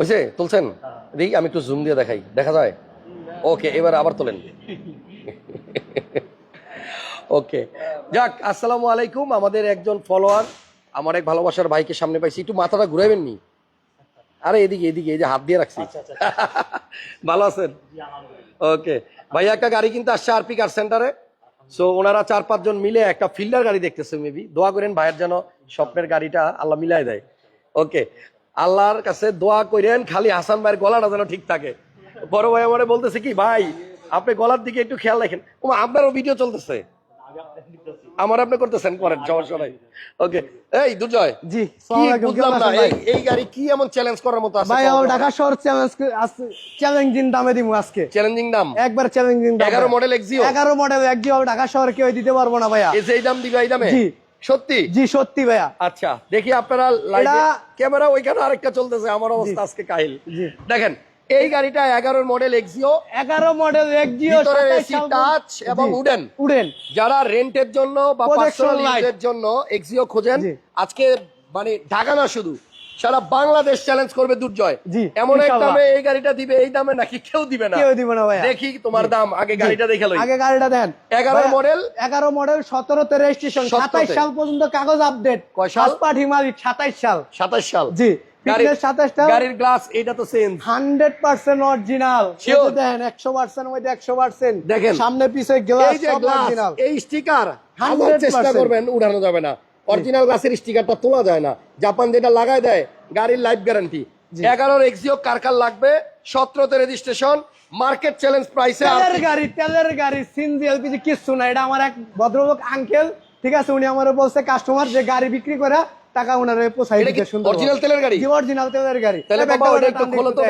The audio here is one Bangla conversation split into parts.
হয়েছে তুলছেন? দেখি আমি একটু জুম দিয়ে দেখাই। দেখা যায়? ওকে এবার আবার তোলেন। ওকে যাক আসসালামু আলাইকুম। আমাদের একজন ফলোয়ার আমার এক ভালোবাসার ভাইকে সামনে পাইছি। একটু মাথাটা ঘুরাইবেন নি? আরে এদিকে এদিকে এই যে হাত দিয়ে রাখছি। ভালো আছেন? ওকে ভাই একটা গাড়ি কিন্তু আসছে আরপি কার সেন্টারে। সো ওনারা চার পাঁচজন মিলে একটা ফিল্ডার গাড়ি দেখতেছে মেবি দোয়া করেন ভাইয়ের যেন স্বপ্নের গাড়িটা আল্লাহ মিলাই দেয়। ওকে আল্লাহর কাছে দোয়া করেন খালি হাসান ভাইয়ের গলাটা যেন ঠিক থাকে। বড় ভাই আমারে বলতেছে কি ভাই আপনি গলার দিকে একটু খেয়াল রাখেন। ও আপনারও ভিডিও চলতেছে? আমার আপনি করতেছেন করেন সমস্যা নাই। ওকে এই দুর্জয় জি বুঝলাম না এই- গাড়ি কি এমন চ্যালেঞ্জ করার মতো আছে ভাই আমার ঢাকা শহর চ্যালেঞ্জ চ্যালেঞ্জিং দামে দিমু আজকে। চ্যালেঞ্জিং দাম? একবার চ্যালেঞ্জিং দাম। এগারো মডেল এক্সিও এগারো মডেল এক জিও ঢাকা শহরে কেউ দিতে পারব না ভাইয়া। এই দাম দিবে এই দামে? জি। সত্যি? জি সত্যি ভাইয়া। আচ্ছা দেখি আপনারা ক্যামেরা ওইখানে আরেকটা চলতেছে আমার অবস্থা আজকে কাহিল। দেখেন এই গাড়িটা এগারোর মডেল এক্সিও এগারো মডেল এক জিও ভিতরে এসি টাচ এবং উডেন উডেন যারা রেন্টের জন্য বা পার্সোনাল। ইউজের জন্য এক্সিও খোঁজেন আজকে মানে ঢাকা না শুধু। সারা বাংলাদেশ চ্যালেঞ্জ করবে দুর্জয়। জি, এমন এক দামে এই গাড়িটা দিবে এই দামে নাকি কেউ দিবে না। কেউ দিব না ভাইয়া। দেখি তোমার দাম আগে গাড়িটা দেখে লই। আগে গাড়িটা দেন। 11 মডেল? এগারো মডেল সতেরোতে রেজিস্ট্রেশন 17 সাতাইশ সাল পর্যন্ত কাগজ আপডেট কয় সাল? পাঠি মালিক সাতাইশ সাল। সাতাশ সাল। জি গাড়ির- গ্লাস এটা তো চেঞ্জ হান্ড্রেড পার্সেন্ট অরিজিনাল. দেখেন একশো পার্সেন্ট মধ্যে একশো পার্সেন্ট দেখেন। সামনে পিছে গ্লাস এই সব অরিজিনাল এই স্টিকার 100% চেষ্টা করবেন উঠানো যাবে না। অরিজিনাল গাছের স্টিকারটা তোলা যায় না। জাপান যেটা লাগায় দেয় গাড়ির লাইফ গ্যারান্টি এগারোর এক্সিও কার কার লাগবে? সতেরোতে রেজিস্ট্রেশন মার্কেট চ্যালেঞ্জ প্রাইসে তেলের গাড়ি তেলের গাড়ি সিনজি এলপিজি কিছু না। এটা আমার এক ভদ্রলোক আঙ্কেল ঠিক আছে? উনি আমার বলছে কাস্টমার যে গাড়ি বিক্রি করে টাকা উনারে পোষাই দিতে সুন্দর original তেলের গাড়ি? জি অরিজিনাল তেলের গাড়ি। তাহলে বাবা ওটা একটু খোলো তো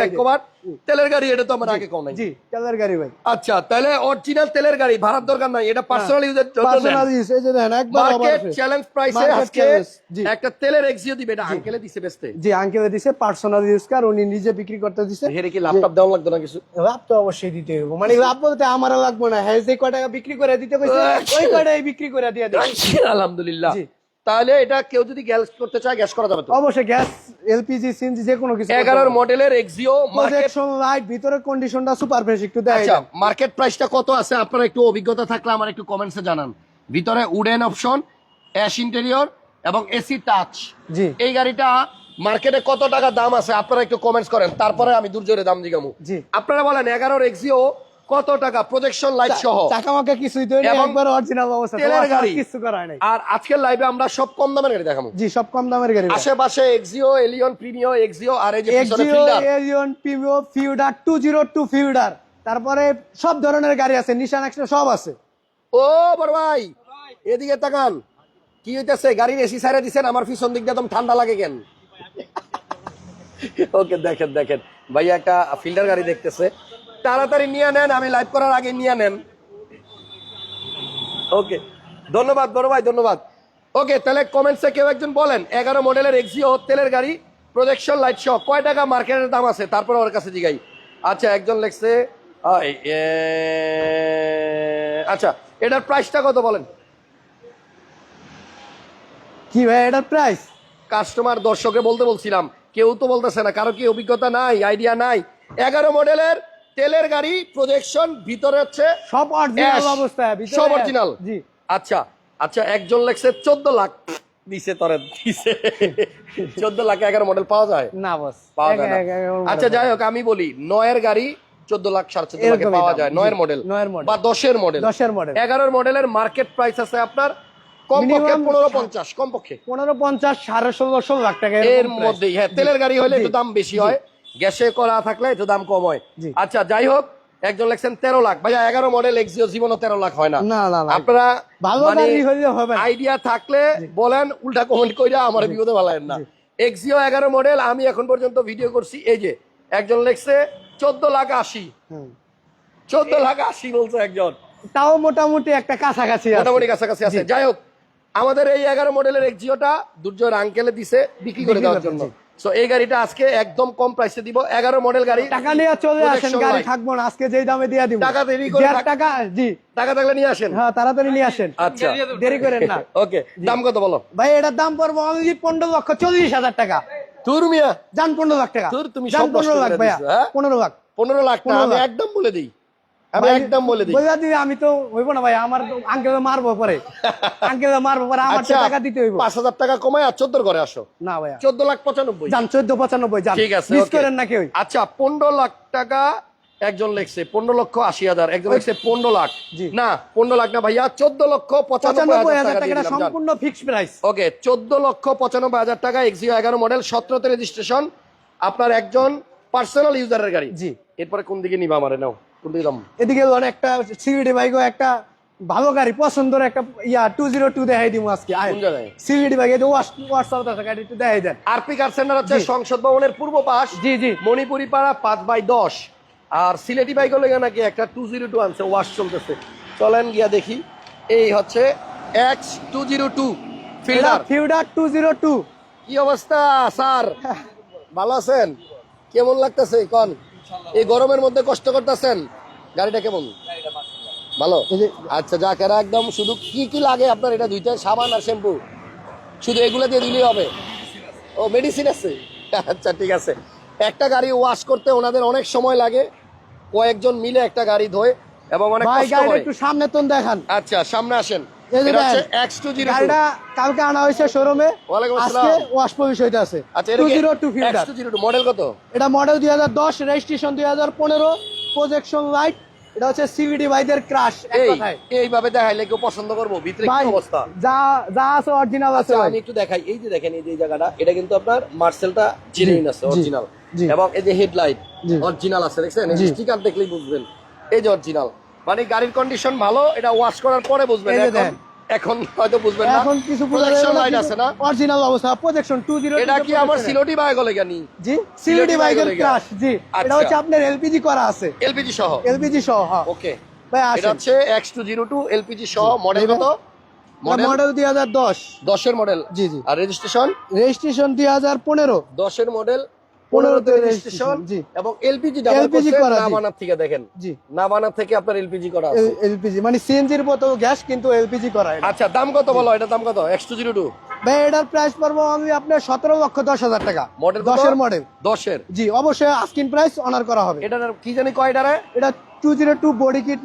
তেলের গাড়ি এটা তো আমার আগে কম নাই। জি তেলের গাড়ি ভাই। আচ্ছা তাহলে অরিজিনাল তেলের গাড়ি ভাড়ার দরকার নাই। এটা পার্সোনাল ইউজের জন্য পার্সোনাল ইউজ এই যে দেখেন মার্কেট চ্যালেঞ্জ প্রাইসে আজকে একটা তেলের এক্সিও দিবে এটা আঙ্কেলে দিছে বেচতে। জি আঙ্কেল দিছে পার্সোনাল ইউজ কার উনি নিজে বিক্রি করতে দিছে। হেরে কি ল্যাপটপ লাগতো না কিছু? লাভ তো অবশ্যই দিতে হবে মানে লাভ বলতে আমার লাগবে না। হ্যাঁ যে কয় টাকা বিক্রি করে দিতে কইছে ওই কয়টাই বিক্রি করে দিয়ে দিই আলহামদুলিল্লাহ। জি। তাহলে এটা কেউ যদি গ্যাস করতে চায় গ্যাস করা যাবে তো? অবশ্যই গ্যাস এলপিজি সিএনজি যে কোনো কিছু এগারোর মডেলের এক্সিও প্রজেকশন লাইট ভিতরের কন্ডিশনটা সুপার ফ্রেশ একটু দেখাই আচ্ছা মার্কেট প্রাইসটা কত আছে? আপনার একটু অভিজ্ঞতা থাকলে আমার একটু কমেন্টসে জানান। ভিতরে উডেন অপশন অ্যাশ ইন্টেরিয়র এবং এসি টাচ জি। এই গাড়িটা মার্কেটে কত টাকা দাম আছে? আপনারা একটু কমেন্টস করেন তারপরে আমি দুর্জোরে দাম জিগামু জি। আপনারা বলেন এগারোর এক্সিও কত টাকা প্রজেকশন লাইট সহ। টাকা মাকা কিছুই এবং একবার অরিজিনাল অবস্থা তেলের গাড়ি। কিছু করা নাই। আর আজকের লাইভে আমরা সব কম দামের গাড়ি দেখাবো। জি সব কম দামের গাড়ি আশেপাশে এক্সিও এলিয়ন প্রিমিও এক্সিও আর এই যে পিছনে Axio Fielder Allion পিভিও Fielder two zero two Fielder তারপরে সব ধরনের গাড়ি আছে নিশান এক্সট্রা সব আছে। ও বড় ভাই এদিকে তাকান। কি হইতেছে? গাড়ির এসি সাইরে দিছেন আমার পিছন দিক দিয়ে একদম ঠান্ডা লাগে কেন? ওকে দেখেন দেখেন। ভাইয়া একটা ফিল্ডার গাড়ি দেখতেছে। তাড়াতাড়ি নিয়ে নেন আমি লাইভ করার আগে নিয়ে নেন। ওকে ধন্যবাদ বড় ভাই ধন্যবাদ। ওকে তাহলে কমেন্টসে কেউ একজন বলেন এগারো মডেলের এক্সিও তেলের গাড়ি প্রজেকশন লাইট সহ কয় টাকা মার্কেটের দাম আছে? তারপরে ওর কাছে জিগাই। আচ্ছা একজন লেখছে আচ্ছা এটার প্রাইসটা কত বলেন? কি ভাই এটার প্রাইস কাস্টমার দর্শকে বলতে বলছিলাম কেউ তো বলতেছে না কারও কি অভিজ্ঞতা নাই আইডিয়া নাই। এগারো মডেলের তেলের গাড়ি প্রজেকশন ভিতরে হচ্ছে সব অরিজিনাল Ash, অবস্থা সব অরিজিনাল জি। আচ্ছা আচ্ছা একজন লেখছে চোদ্দ লাখ। দিছে তরে দিছে। চোদ্দ লাখ এগারো মডেল পাওয়া যায়? না বস। পাওয়া যায় না। আচ্ছা যাই হোক আমি বলি নয়ের গাড়ি চোদ্দ লাখ সাড়ে চোদ্দ লাখে পাওয়া যায় নয়ের মডেল। বা দশের মডেল দশের মডেল এগারোর মডেলের মার্কেট প্রাইস আছে আপনার কমপক্ষে Minimum পনেরো পঞ্চাশ কমপক্ষে। পনেরো পঞ্চাশ সাড়ে ষোলো ষোলো লাখ টাকা এর মধ্যেই হ্যাঁ তেলের গাড়ি হলে একটু দাম বেশি হয়। গ্যাসে করা থাকলে একটু দাম কম হয়। আচ্ছা যাই হোক একজন লেখছেন তেরো লাখ। ভাইয়া এগারো মডেল এক্সিও জীবনও তেরো লাখ হয় না। আপনারা ভালো মানে আইডিয়া থাকলে বলেন উল্টা কমেন্ট কইরা আমার বিপদে ভালায়েন না। এক্সিও এগারো মডেল আমি এখন পর্যন্ত ভিডিও করছি এই যে একজন লেখছে চোদ্দ লাখ আশি। হুম। চোদ্দ লাখ আশি বলছে একজন। তাও মোটামুটি একটা কাছাকাছি। মোটামুটি কাছাকাছি আছে। যাই হোক আমাদের এই এগারো মডেলের এক্সিওটা দুর্জয়ের আঙ্কেলে দিছে বিক্রি করে দেওয়ার জন্য। সো এই গাড়িটা আজকে একদম কম প্রাইসে দিব। এগারো মডেল গাড়ি। টাকা নিয়ে চলে আসেন গাড়ি থাকব না আজকে যেই দামে দিয়ে দিব। টাকা দেরি করে টাকা জি। টাকা থাকলে নিয়ে আসেন। হ্যাঁ তাড়াতাড়ি নিয়ে আসেন। আচ্ছা। দেরি করেন না। ওকে দাম কত বলো? ভাই এটার দাম পড়ব অনলি পনেরো লক্ষ চল্লিশ হাজার টাকা। তোর মিয়া। যান পনেরো লাখ টাকা। ধুর, তুমি যান সব নষ্ট পনেরো লাখ ভাইয়া দিছো, হ্যাঁ? পনেরো লাখ। পনেরো লাখ টাকা 15 আমি। একদম বলে দিই। আমি একদম বলে দিই। বইলা দিবি, আমি তো হইব না ভাই আমার আঙ্কেল মারবো পরে। আঙ্কেল মারবো পরে আমার আচ্ছা টাকা দিতে হইব। পাঁচ হাজার টাকা কমায় আর চোদ্দ করে আসো। না ভাইয়া। চোদ্দ লাখ ঠিক আছে মিস করেন না কেউ আচ্ছা পনেরো লাখ টাকা একজন লেখছে পনেরো লক্ষ আশি হাজার একজন লেখছে পনেরো লাখ। জি। না পনেরো লাখ না ভাইয়া চোদ্দ লক্ষ পঁচানব্বই হাজার টাকা। সম্পূর্ণ ফিক্সড প্রাইস ওকে চোদ্দ লক্ষ পঁচানব্বই হাজার টাকা এক্সিও এগারো মডেল সতেরোতে রেজিস্ট্রেশন আপনার একজন পার্সোনাল ইউজারের গাড়ি। জি। এরপরে কোন দিকে নিবা আমারে নাও। কোন দাম এদিকে একটা সিভিডি বাইক একটা ভালো গাড়ি পছন্দের একটা ইয়া টু জিরো টু দেখাই দিব আজকে। সিভিডি বাইক হোয়াটসঅ্যাপ আছে গাড়ি একটু দেখাই দেন। আরপি কার সেন্টার হচ্ছে সংসদ ভবনের পূর্ব পাশ জি জি। মণিপুরি পাড়া পাঁচ বাই দশ। আর সিলেটি বাইক হলে নাকি একটা টু জিরো টু আনছে ওয়াশ চলতেছে। চলেন গিয়া দেখি এই হচ্ছে X two zero two Fielder. Fielder two zero two কি অবস্থা স্যার? ভালো আছেন? কেমন লাগতেছে কন? এই গরমের মধ্যে কষ্ট করতেছেন? গাড়িটা কেমন? ভালো? আচ্ছা যাক এরা একদম শুধু কি কি লাগে আপনার? এটা দুইটা সাবান আর শ্যাম্পু। শুধু এগুলো দিয়ে দিলেই হবে। ও মেডিসিন আছে? আচ্ছা ঠিক আছে। একটা গাড়ি ওয়াশ করতে ওনাদের অনেক সময় লাগে। কয়েকজন মিলে একটা গাড়ি ধোয় এবং অনেক কষ্ট হয়। একটু সামনে তোন দেখান। আচ্ছা সামনে আসেন। এই যে এটা হচ্ছে দেখেন, এক্স টু জিরো গাড়িটা কালকে আনা হয়েছে শোরুমে আজকে আসসালাম। ওয়াশ পজিশন আছে। Two zero two Fielder X two zero two model কত? এটা মডেল দুই হাজার দশ রেজিস্ট্রেশন দুই হাজার পনেরো প্রজেকশন লাইট এটা হচ্ছে সিভিডি বাইদের ক্রাশ এক এই কথায়। এইভাবে দেখাইলে কেউ পছন্দ করব ভিতরে কি অবস্থা? যা যা আছে অরিজিনাল আছে আচ্ছা আমি একটু দেখাই। এই যে দেখেন এই যে জায়গাটা এটা কিন্তু আপনার মার্সেলটা জেনুইন আছে অরিজিনাল এবং এই যে হেডলাইট অরিজিনাল আছে দেখছেন? স্টিকার দেখলেই বুঝবেন। এই যে অরিজিনাল মানে গাড়ির কন্ডিশন ভালো এটা ওয়াশ করার পরে বুঝবেন। এখন এখন হয়তো বুঝবেন না। এখন কিছু প্রজেকশন লাইট আছে না? অরিজিনাল অবস্থা প্রজেকশন টু জিরো এটা কি আমার সিলোটি বাইক হলে জানি জি সিলেটি সিভিডি বাইকের ক্রাশ জি। আচ্ছা। এটা হচ্ছে আপনার এলপিজি করা আছে। এলপিজি সহ? এলপিজি সহ হ্যাঁ। ওকে ভাই এটা হচ্ছে X two zero two LPG সহ মডেল? কত? মডেল মডেল দুই হাজার দশ। দশের মডেল জি জি। আর রেজিস্ট্রেশন রেজিস্ট্রেশন দুই হাজার পনেরো। দশের মডেল 15 পনেরোতে রেজিস্ট্রেশন এবং এলপিজি করা। থেকে দেখেন। জি। নাবানার থেকে আপনার এলপিজি করা এলপিজি মানে সিএনজির মতো গ্যাস কিন্তু এলপিজি করা এটা আচ্ছা দাম কত বলো? এটা দাম কত? এক্স টু জিরো টু ভাই এটার প্রাইস পড়ব আমি আপনার সতেরো লক্ষ দশ হাজার টাকা। মডেল দশের মডেল দশের। জি অবশ্যই আস্কিন প্রাইস অনার করা হবে। এটার কি জানি কয়টারে এটা two zero two body kit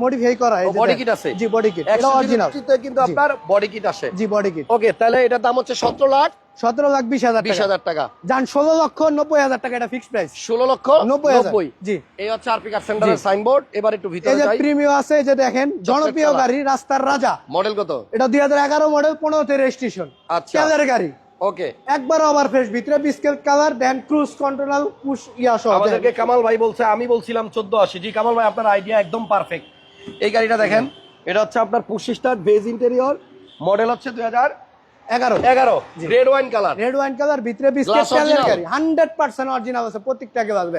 modify করা এই যে বডি কিট আছে? জি বডি কিট এটা অরিজিনাল কিন্তু আপনার বডি কিট আসে। জি বডি কিট ওকে তাহলে এটার দাম হচ্ছে সতেরো লাখ সতেরো লাখ বিশ হাজার বিশ হাজার টাকা। যান ষোলো লক্ষ নব্বই হাজার টাকা এটা ফিক্সড প্রাইস ষোলো লক্ষ নব্বই হাজার। নব্বই। জি। এই হচ্ছে সেন্টারের সাইনবোর্ড এবার একটু ভিতরে যাই। প্রিমিয়াম আছে এই যে দেখেন জনপ্রিয় গাড়ি রাস্তার রাজা। মডেল কত? এটা দুই হাজার এগারো মডেল পনেরোতে রেজিস্ট্রেশন আচ্ছা। গাড়ি। ওকে একবার ওভার ফ্রেশ ভিতরে বিস্কেল কালার দেন ক্রুজ কন্ট্রোল পুশ ইয়া সহ আমাদেরকে কামাল ভাই বলছে আমি বলছিলাম চোদ্দ আশি। জি কামাল ভাই আপনার আইডিয়া একদম পারফেক্ট এই গাড়িটা দেখেন এটা হচ্ছে আপনার push start beige interior model হচ্ছে দুই হাজার এগারো। এগারো। Red wine colour red wine colour ভিতরে বিস্কেট Glass গাড়ি হান্ড্রেড পার্সেন্ট অরিজিনাল আছে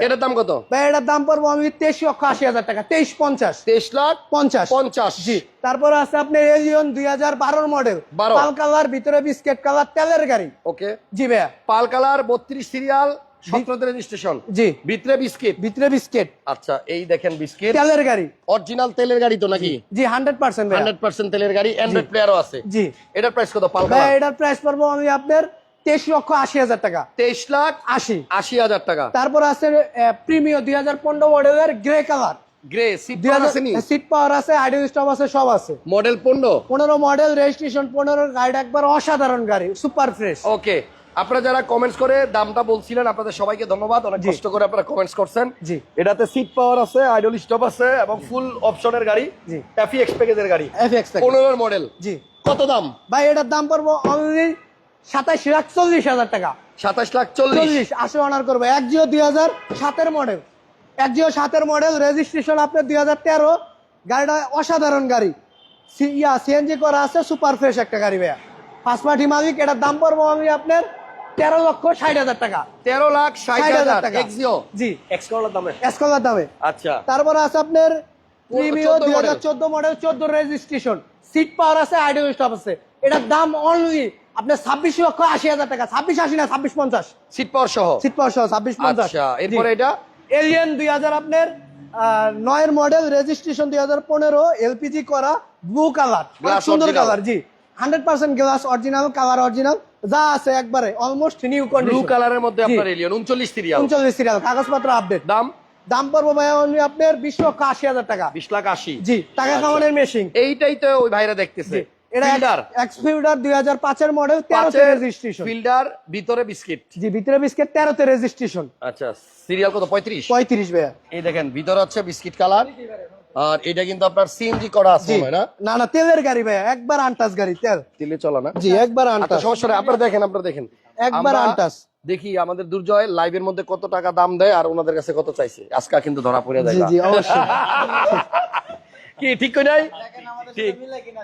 এটার দাম কত? ভাই এটার দাম পড়ব আমি তেইশ লক্ষ আশি হাজার টাকা তেইশ পঞ্চাশ। তেইশ লাখ পঞ্চাশ। পঞ্চাশ। জি। তারপর আছে আপনার এলিয়ন দুই হাজার বারোর মডেল 12 পাল কালার ভিতরে বিস্কেট কালার তেলের গাড়ি। ওকে জি ভাইয়া। পাল কালার বত্রিশ সিরিয়াল সতেরোতে রেজিস্ট্রেশন জি। ভিতরে বিস্কিট। ভিতরে বিস্কেট। আচ্ছা এই দেখেন বিস্কিট। তেলের গাড়ি। অরিজিনাল তেলের গাড়ি তো নাকি? জি হান্ড্রেড পার্সেন্ট হান্ড্রেড পার্সেন্ট তেলের গাড়ি অ্যান্ড্রয়েড প্লেয়ারও আছে। জি। এটার প্রাইস কত পাল এটার প্রাইস পড়ব আমি আপনার তেইশ লক্ষ আশি হাজার টাকা। তেইশ লাখ আশি। আশি হাজার টাকা। তারপর আছে প্রিমিয় দুই হাজার পনেরো মডেলের grey colour grey seat power আছে আইডিও স্টপ আছে সব আছে। মডেল পনেরো? পনেরো মডেল রেজিস্ট্রেশন পনেরো গাড়ি একবার অসাধারণ গাড়ি সুপার ফ্রেশ ওকে আপনারা যারা কমেন্টস করে দামটা বলছিলেন আপনাদের সবাইকে ধন্যবাদ। অনেক কষ্ট করে আপনারা কমেন্টস করছেন। জি। এটাতে সিট পাওয়ার আছে আইডল স্টপ আছে এবং ফুল অপশনের গাড়ি জি। এফি এক্স প্যাকেজের গাড়ি। এফ এক্স পনেরোর মডেল জি। কত দাম? ভাই এটার দাম পড়ব অনলি সাতাশ লাখ চল্লিশ হাজার টাকা। সাতাশ লাখ চল্লিশ। আসে অনার করব। এক জিও দুই হাজার সাতের মডেল এক জিও সাতের মডেল রেজিস্ট্রেশন আপনার দুই হাজার তেরো। গাড়িটা অসাধারণ গাড়ি। সি- ইয়া সিএনজি করা আছে সুপার ফ্রেশ একটা গাড়ি ভাইয়া। ফার্স্ট পার্টি মালিক এটার দাম পড়ব আমি আপনার তেরো লক্ষ ষাট হাজার টাকা। তেরো লাখ ষাট হাজার টাকা। এক্সিও জি। এক্স করলার দামে। এসকলার দামে। আচ্ছা। তারপরে আছে আপনার প্রিমিও 14 দুই হাজার চোদ্দ মডেল চোদ্দ রেজিস্ট্রেশন সিট পাওয়ার আছে আইডিও স্টপ আছে। এটার দাম অনলি আপনার ছাব্বিশ লক্ষ আশি হাজার টাকা। ছাব্বিশ আশি না ছাব্বিশ পঞ্চাশ। সিট পাওয়ার সহ? সিট পাওয়ার সহ ছাব্বিশ পঞ্চাশ। আচ্ছা এরপরে এটা? এলিয়ান দুই হাজার আপনার আহ, নয়ের মডেল রেজিস্ট্রেশন দুই হাজার পনেরো এলপিজি করা ব্লু কালার সুন্দর কালার জি। Hundred percent glass original colour original যা আছে একবারে অলমোস্ট নিউ কন্ডিশন ব্লু কালারের মধ্যে আপনার এলিয়ন উনচল্লিশ সিরিয়াল উনচল্লিশ সিরিয়াল কাগজপত্র আপডেট দাম? দাম পড়ব ভাই only আপনার বিশ লক্ষ আশি হাজার টাকা। বিশ লাখ আশি। জি টাকা আচ্ছা। খাওয়ানোর মেশিন এইটাই তো ওই ভাইরা দেখতেছে। এটা ফিল্ডার এক্সফিল্ডার দুই হাজার পাঁচের মডেল তেরোতে রেজিস্ট্রেশন ফিল্ডার ভিতরে বিস্কিট জি ভিতরে বিস্কেট তেরোতে রেজিস্ট্রেশন আচ্ছা সিরিয়াল কত? পঁয়ত্রিশ? পঁয়ত্রিশ ভাইয়া। এই দেখেন ভিতরে হচ্ছে বিস্কিট কালার আর এটা কিন্তু আপনার সিএনজি করা আছে হয় না? না না তেলের গাড়ি ভাইয়া একবার আনটাস গাড়ি তেল। দিলে চলে না? জি একবার আচ্ছা আনটাস। সমস্যা নেই আপনারা দেখেন আপনারা দেখেন। একবার আনটাস। দেখি আমাদের দুর্জয় লাইভের মধ্যে কত টাকা দাম দেয় আর ওনাদের কাছে কত চাইছে। আজকা কিন্তু ধরা পড়ে যায় জি জি অবশ্যই। কি ঠিক কই নাই? ঠিক।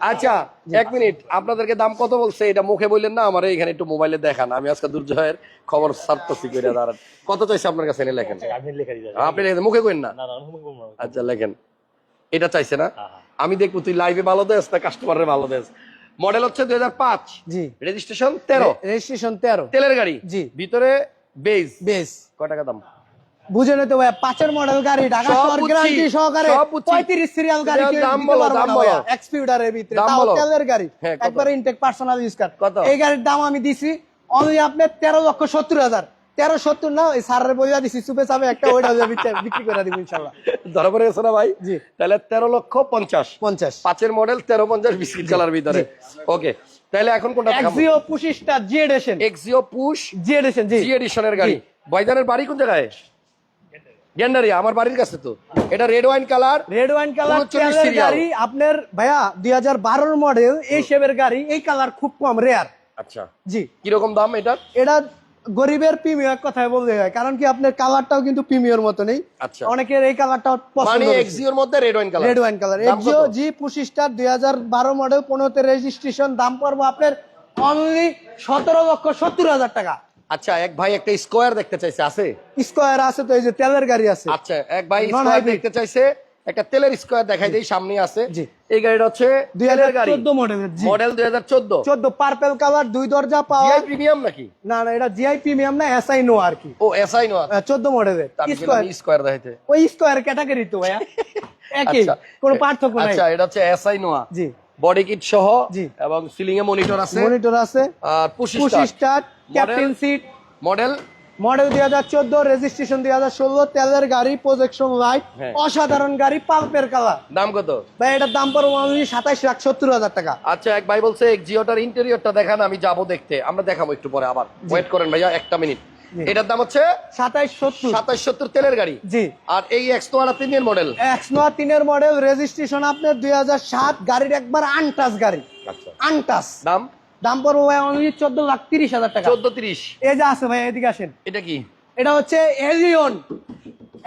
আচ্ছা এক মিনিট আপনাদেরকে দাম কত বলছে? এটা মুখে বললেন না আমার এখানে একটু মোবাইলে দেখান। আমি আজকে দুর্জয়ের খবর সারতেছি করে দাঁড়ান। কত চাইছে আপনার কাছে? এনে লেখেন। আপনি লেখেন, মুখে কইন না। আচ্ছা লেখেন। এটা চাইছে না। আমি দেখব তুই লাইভে ভালো দেস না কাস্টমারের ভালো দেস। মডেল হচ্ছে দুই হাজার পাঁচ। জি। রেজিস্ট্রেশন তেরো। রেজিস্ট্রেশন তেরো। তেলের গাড়ি। জি। ভিতরে বেজ বেশ কয় টাকা দাম? বুঝে নিতে ভাইয়া পাঁচের মডেল গাড়ি ঢাকা শহর গ্যারান্টি সহকারে সিরিয়াল গাড়ি দাম কেউ বলো, দাম বলো। এক্সপিউডারের ভিতরে। তাও তেলের গাড়ি। হ্যাঁ, একবার ইনটেক পার্সোনাল ইউজ কার এই গাড়ির দাম আমি দিছি অনলি আপনার তেরো লক্ষ সত্তর হাজার। তেরো সত্তর না ওই সারের বইয়া দিছি সুপে চাপে একটা ওইটা বিক্রি- করে দিব ইনশাল্লাহ। ধরা পড়ে গেছে না ভাই? জি। তাহলে তেরো লক্ষ পঞ্চাশ। পঞ্চাশ। পাঁচের মডেল তেরো পঞ্চাশ বিস্কিট কালার ভিতরে। ওকে তাহলে এখন কোনটা এক্সিও পঁচিশটা জি এডিশন এক্সিও পুশ জি। এডিশন জি জি। এডিশনের গাড়ি। ভাইজানের বাড়ি কোন জায়গায়? গেন্ডারি আমার বাড়ির কাছে তো। এটা red wine colour red wine colour 39 তেলের গাড়ি আপনার ভাইয়া দুই হাজার বারোর মডেল এই শেপের গাড়ি এই কালার খুব কম রেয়ার আচ্ছা। জি। কীরকম দাম এটা এটা গরিবের প্রিমিয়ার কথাই বলতে হয় কারণ কি আপনার কালারটাও কিন্তু প্রিমিয়ার মতো নেই। আচ্ছা। অনেকের এই কালারটা পছন্দ মানে এক্সিওর মধ্যে red wine colour red wine colour Axio জি পঁচিশটা দুই হাজার বারো মডেল পনেরোতে রেজিস্ট্রেশন দাম পড়ব আপনার অনলি সতেরো লক্ষ সত্তর হাজার টাকা। আচ্ছা এক ভাই একটা স্কোয়ার দেখতে চাইছে আছে? স্কোয়ার আছে তো এই যে তেলের গাড়ি আছে। আচ্ছা এক ভাই স্কোয়ার। দেখতে চাইছে একটা তেলের স্কোয়ার দেখাই দেই সামনে আছে। এই গাড়িটা হচ্ছে দুই হাজার চোদ্দ মডেলের মডেল দুই হাজার চোদ্দ। চোদ্দ পার্পেল কালার দুই দরজা পাওয়ার প্রিমিয়াম নাকি? না না এটা জিআই প্রিমিয়াম না এসআই নো আর কি। ও এসআই নো চোদ্দ মডেলের। স্কোয়ার। স্কোয়ার দেখাইতে। ওই স্কোয়ার ক্যাটাগরি তো ভাইয়া। একই আচ্ছা। কোনো পার্থক্য নাই। আচ্ছা এটা হচ্ছে এসআই নোয়া জি। বডি কিট সহ জি। এবং সিলিং এ মনিটর আছে। মনিটর আছে। আর push start captain seat model model দুই হাজার চোদ্দ রেজিস্ট্রেশন দুই হাজার ষোলো তেলের গাড়ি প্রজেকশন লাইট হ্যাঁ। অসাধারণ গাড়ি পাল্পের কালার দাম কত? ভাই এটার দাম পড়ব আমি সাতাইশ লাখ সত্তর হাজার টাকা। আচ্ছা এক ভাই বলছে জিওটার ইন্টেরিয়রটা দেখান আমি যাব দেখতে। আমরা দেখাবো একটু পরে আবার। ওয়েট করেন ভাইয়া একটা মিনিট এটার দাম হচ্ছে? সাতাইশ সত্তর। সাতাশ সত্তর তেলের গাড়ি? জি। আর এই এক্স তোমার তিনের মডেল এক্স নোয়া তিনের মডেল রেজিস্ট্রেশন আপনার দুই হাজার সাত গাড়ির একবার আনটাস গাড়ি। আচ্ছা। আনটাস। দাম? দাম পড়ব ভাই অনলি চোদ্দ লাখ তিরিশ হাজার টাকা। চোদ্দ তিরিশ। এই যে আছে ভাই এদিকে আসেন। এটা কি? এটা হচ্ছে এলিয়ন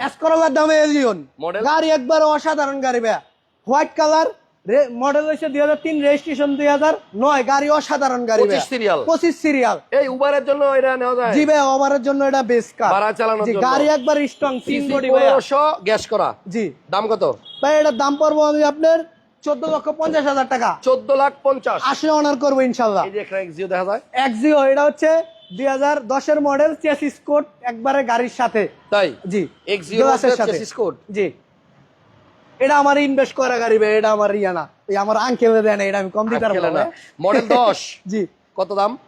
এসকরলার দামে এলিয়ন Model? গাড়ি একবার অসাধারণ গাড়ি ভাইয়া। হোয়াইট কালার মডেল হচ্ছে দুই হাজার তিন রেজিস্ট্রেশন দুই হাজার নয়। গাড়ি অসাধারণ গাড়ি 25 serial। পঁচিশ সিরিয়াল এই উবারের জন্য এটা নেওয়া যায়? জি ভাই ওভারের জন্য এটা বেস্ট কার ভাড়া চালানোর জন্য। গাড়ি একবার স্ট্রং তিন বডি গ্যাস করা। জি। দাম কত? ভাই এটার দাম পড়ব আমি আপনার চোদ্দ লক্ষ পঞ্চাশ হাজার টাকা। চোদ্দ লাখ পঞ্চাশ। আসলে অনার করব ইনশাল্লাহ এক্সিও দেখা যায়। এক্সিও এটা হচ্ছে দুই হাজার দশের মডেল চেসিস কোড একবারে গাড়ির সাথে। তাই? জি। এক্সিও সাথে। কোড জি। এটা আমার ইনভেস্ট করা গাড়ি ভাই এটা আমার ইয়া না। এই আমার আঙ্কেল দেয় না এটা আমি কম দিতে পারব না। মডেল দশ? জি। কত দাম?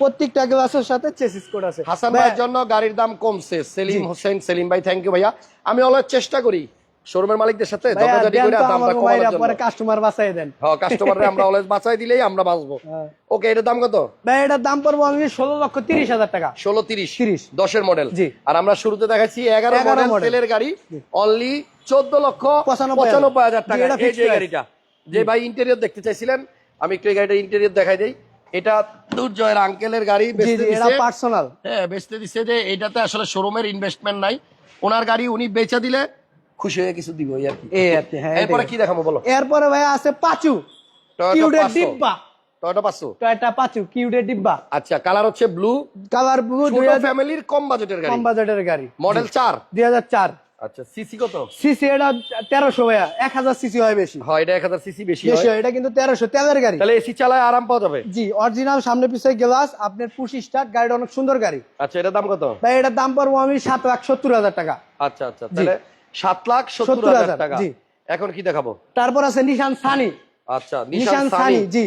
প্রত্যেকটা গ্লাসের সাথে চেসিস কোড আছে। হাসান ভাই, ভাইয়ের জন্য গাড়ির দাম কমছে। সেলিম হোসেন সেলিম ভাই থ্যাংক ইউ ভাইয়া। আমি অলওয়েজ চেষ্টা করি। শোরুমের মালিকদের সাথে ঝগড়াঝাটি করে দামটা কমানোর জন্য। পরে কাস্টমার বাঁচাই দেন। হ্যাঁ কাস্টমাররা আমরা অলওয়েজ বাঁচাই দিলেই আমরা বাঁচবো হ্যাঁ। ওকে এটার দাম কত? ভাই এটার দাম পড়ব আমি ষোলো লক্ষ তিরিশ হাজার টাকা। ষোলো তিরিশ। 30 দশের মডেল জি। আর আমরা শুরুতে দেখাচ্ছি এগারো 11 মডেল। তেলের গাড়ি অনলি চোদ্দ লক্ষ পঁচানব্বই পঁচানব্বই হাজার জি, টাকা। এই যে গাড়িটা যে ভাই ইন্টেরিয়র দেখতে চাইছিলেন আমি একটু এই গাড়িটা ইন্টেরিয়র দেখাই দেই। এটা দুর্জয়ের আঙ্কেলের গাড়ি বেচতে এটা দিছে। পার্সোনাল হ্যাঁ বেচতে দিচ্ছে যে এটাতে আসলে শোরুমের ইনভেস্টমেন্ট নাই। ওনার গাড়ি উনি বেচা দিলে খুশি হয়ে কিছু দিব আর কি। এই আর কি, হ্যাঁ, এরপরে কি দেখাবো বলো? এরপরে ভাই আছে পাঁচু। কিউডের ডিব্বা। টয়োটা পাঁচশো। টয়টা পাঁচু কিউডের ডিব্বা। আচ্ছা কালার হচ্ছে ব্লু কালার ব্লু ছোট ফ্যামিলির কম বাজেটের গাড়ি। কম বাজেটের গাড়ি। মডেল চার। দুই হাজার চার। আচ্ছা সিসি কত? সিসি এটা ভাইয়া সিসি হয় বেশি। হয় এটা সিসি বেশি হয়। কিন্তু তেলের গাড়ি। তাহলে এসি চালায় আরাম পাওয়া যাবে। জি অরিজিনাল সামনে পিছিয়ে গ্লাস আপনার পুশি স্টার্ট গাড়িটা অনেক সুন্দর গাড়ি। আচ্ছা এটার দাম কত? ভাই এটার দাম পড়ব আমি সাত লাখ সত্তর হাজার টাকা। আচ্ছা আচ্ছা তাহলে সাত লাখ সত্তর হাজার টাকা। এখন কি দেখাবো? তারপর আছে নিশান সানি আচ্ছা নিশান সানি জি।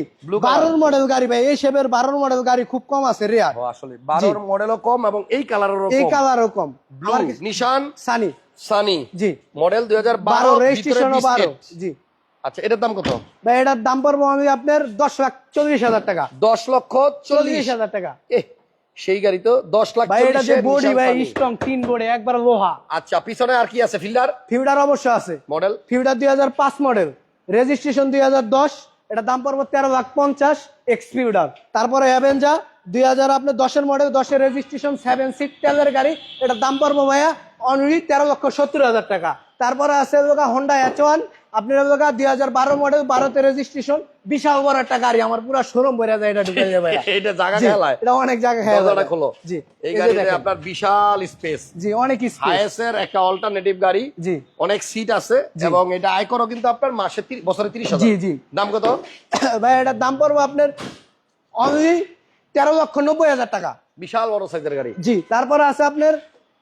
বারোর মডেল গাড়ি ভাই এই শেপের বারোর মডেল গাড়ি খুব কম আছে রেয়ার আসলে বারোর মডেলও কম এবং এই কালারেরও এই কালারও কম। ব্লু নিশান সানি সানি জি। মডেল দুই হাজার বারো বারো বারো। জি। আচ্ছা এটার দাম কত? ভাই এটার দাম পড়ব আমি আপনার দশ লাখ চল্লিশ হাজার টাকা। দশ লক্ষ চল্লিশ। হাজার টাকা। সেই গাড়ি তো দশ লাখ ভাই এটা যে বডি ভাই স্ট্রং তিন বডি একবার লোহা। আচ্ছা পিছনে আর কি আছে? ফিল্ডার? ফিউডার অবশ্য আছে। মডেল? ফিউডার দুই হাজার পাঁচ মডেল রেজিস্ট্রেশন দুই হাজার দশ এটা দাম পড়ব তেরো লাখ পঞ্চাশ এক্স ফিউডার তারপরে অ্যাভেঞ্জা দুই হাজার আপনার দশের মডেল দশের রেজিস্ট্রেশন সেভেন সিট তেলের গাড়ি এটা দাম পড়ব ভাইয়া অনলি তেরো লক্ষ সত্তর হাজার টাকা। তারপরে আছে হন্ডা এইচ ওয়ান আপনার দুই হাজার বারো মডেল বারোতে রেজিস্ট্রেশন বিশাল বড় একটা গাড়ি আমার পুরো শোরুম ভরে যায় এটা ঢুকে যাবে এটা জায়গা খেলায়? এটা অনেক জায়গায় খেয়ে দরজাটা খোলো। জি এই গাড়িতে আপনার বিশাল স্পেস জি অনেক স্পেস হায়েসের একটা অল্টারনেটিভ গাড়ি। জি। অনেক সিট আছে এবং এটা আয়করও কিন্তু আপনার মাসে বছরে তিরিশ হাজার। জি জি। দাম কত? ভাই এটার দাম পড়ব আপনার অনলি তেরো লক্ষ নব্বই হাজার টাকা। বিশাল বড় সাইজের গাড়ি। জি তারপরে আছে আপনার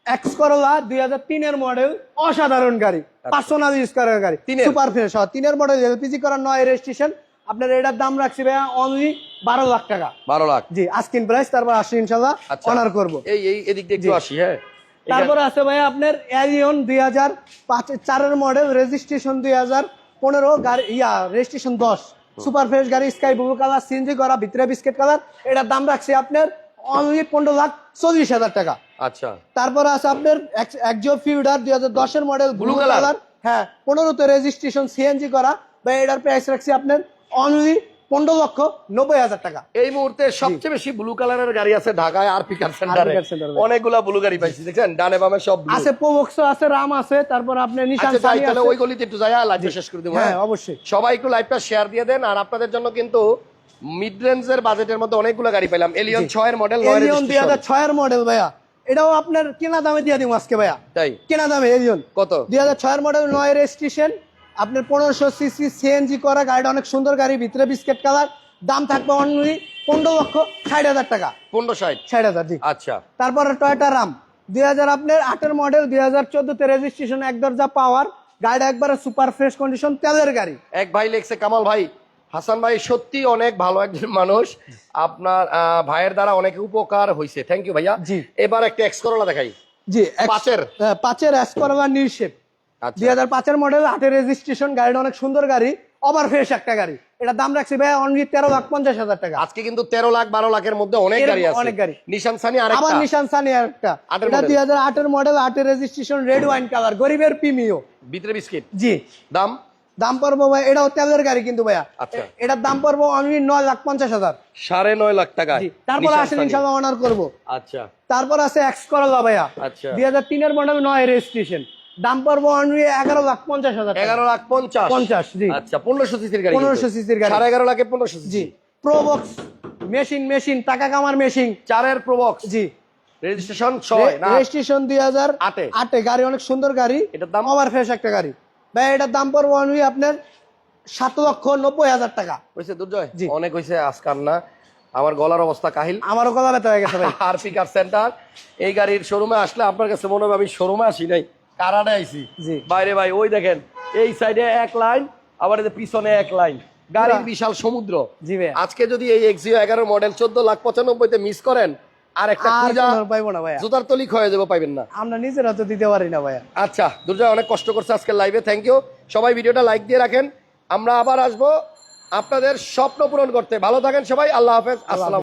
এক্স করোলা দুই হাজার তিনের মডেল অসাধারণ গাড়ি। পার্সোনাল ইউজ করার গাড়ি? সুপার ফ্রেশ তিনের মডেল এলপিজি করা নয় রেজিস্ট্রেশন আপনার এটার দাম রাখছি ভাইয়া অনলি বারো লাখ টাকা। বারো লাখ। জি আস্কিন প্রাইস তারপর আসি ইনশাল্লাহ আচ্ছা। অনার করব। এই এই এদিক দিয়ে একটু আসি হ্যাঁ? তারপরে আছে ভাইয়া আপনার অ্যালিয়ন দুই হাজার পাঁচ চারের মডেল রেজিস্ট্রেশন দুই হাজার পনেরো গাড়ি ইয়া রেজিস্ট্রেশন দশ। সুপার ফ্রেশ গাড়ি স্কাই ব্লু কালার সিএনজি করা ভিতরে বিস্কিট কালার এটার দাম রাখছি আপনার অনলি পনেরো লাখ চল্লিশ হাজার টাকা। আচ্ছা। তারপরে আছে আপনার একজো ফিউডার দুই হাজার দশের মডেল ব্লু কালার হ্যাঁ পনেরোতে রেজিস্ট্রেশন সিএনজি করা। বা এটার প্রাইস রাখছি আপনার অনলি পনেরো লক্ষ নব্বই হাজার টাকা। এই মুহূর্তে সবচেয়ে বেশি ব্লু কালারের গাড়ি আছে ঢাকায় আর পিকার সেন্টারে। অনেকগুলা ব্লু গাড়ি পাইছি দেখছেন? ডানে বামে সব আছে পোভক্সো আছে রাম আছে তারপর আপনার নিশান আচ্ছা সানি তাহলে আছে। ওই গলিতে একটু যাই লাইভ শেষ করে দেবো হ্যাঁ? হ্যাঁ অবশ্যই। সবাই একটু লাইভটা শেয়ার দিয়ে দেন আর আপনাদের জন্য কিন্তু মিড রেঞ্জের বাজেটের মধ্যে অনেকগুলো গাড়ি পেলাম এলিয়ন ছয়ের মডেল নয় এলিয়ন দুই হাজার ছয়ের মডেল ভাইয়া। এটাও আপনার কেনা দামে দিয়ে দিব আজকে ভাইয়া। তাই? কেনা দামে এলিয়ন কত? দুই হাজার ছয়ের মডেল নয় রেজিস্ট্রেশন আপনার পনেরোশো সিসি সিএনজি করা গাড়িটা অনেক সুন্দর গাড়ি ভিতরে বিস্কেট কালার দাম থাকবে অনলি পনেরো লক্ষ ষাট হাজার টাকা। পনেরো ষাট? ষাট হাজার জি। আচ্ছা। তারপরে টয়টা রাম দুই হাজার আপনার আটের মডেল দুই হাজার চোদ্দতে রেজিস্ট্রেশন এক দরজা পাওয়ার গাড়িটা একবারে সুপার ফ্রেশ কন্ডিশন তেলের গাড়ি। এক ভাই লেখছে কামাল ভাই হাসান ভাই সত্যি অনেক ভালো একজন মানুষ। আপনার ভাইয়ের দ্বারা অনেক উপকার হয়েছে থ্যাংক ইউ ভাইয়া। জি। এবার একটা এক্স করোলা দেখাই। জি পাঁচের? পাঁচের নিরশেপ আচ্ছা দুই হাজার পাঁচের মডেল আটের রেজিস্ট্রেশন গাড়িটা অনেক সুন্দর গাড়ি ওভার ফ্রেশ একটা গাড়ি। এটা দাম রাখছি ভাই অনলি তেরো লাখ পঞ্চাশ হাজার টাকা। আজকে কিন্তু তেরো লাখ বারো লাখের মধ্যে অনেক গাড়ি আছে। অনেক গাড়ি। নিশান সানি আবার নিশান সানি আর একটা এটা। দুই হাজার আটের মডেল আটের রেজিস্ট্রেশন রেড ওয়াইন কালার গরিবের প্রিমিও। ভিতরে বিস্কিট। জি। দাম? দাম পড়ব ভাই এটাও তেলের গাড়ি কিন্তু ভাইয়া। আচ্ছা। এটার দাম পড়ব অনলি নয় লাখ পঞ্চাশ হাজার। সাড়ে নয় লাখ টাকা। জি। তারপর আসেন ইনশাল্লাহ অনার করব। আচ্ছা। তারপর আছে এক্স করলা ভাইয়া। আচ্ছা। দুই হাজার তিনের মডেল নয় রেজিস্ট্রেশন দাম পড়ব অনলি এগারো লাখ পঞ্চাশ হাজার এগারো লাখ পঞ্চাশ। পঞ্চাশ জি। আচ্ছা পনেরোশো সিসির গাড়ি 1500 সিসির গাড়ি। সাড়ে এগারো লাখে পনেরোশো জি। প্রোবক্স মেশিন মেশিন টাকা কামার মেশিন চারের প্রবক্স জি। রেজিস্ট্রেশন ছয় রেজিস্ট্রেশন দুই হাজার আটে। আটে। গাড়ি অনেক সুন্দর গাড়ি। এটার দাম? ওভার ফ্রেশ একটা গাড়ি। ভাই এটার দাম পড়ব অনলি আপনার সাত লক্ষ নব্বই হাজার টাকা। হয়েছে দুর্জয়? জি। অনেক হয়েছে আজকাল না। আমার গলার অবস্থা কাহিল। আমারও গলা ব্যথা হয়ে গেছে ভাই। আর পিকার সেন্টার এই গাড়ির শোরুমে আসলে আপনার কাছে মনে হবে আমি শোরুমে আসি নাই। কারাডে আইছি। জি। বাইরে ভাই ওই দেখেন এই সাইডে এক লাইন আবার এদের পিছনে এক লাইন। গাড়ির বিশাল সমুদ্র। জি ভাই আজকে যদি এই এক্সিও এগারো মডেল চোদ্দ লাখ পঁচানব্বইতে মিস করেন আর একটা আর পাইবো না ভাইয়া। জুতার তলিক হয়ে যাব পাইবেন না। আমরা নিজেরা তো দিতে পারি না ভাইয়া। আচ্ছা দুর্জয় অনেক কষ্ট করছে লাইভে থ্যাংক ইউ সবাই ভিডিওটা লাইক দিয়ে রাখেন। আমরা আবার আসব আপনাদের স্বপ্ন পূরণ করতে। ভালো থাকেন সবাই আল্লাহ হাফেজ। আসসালাম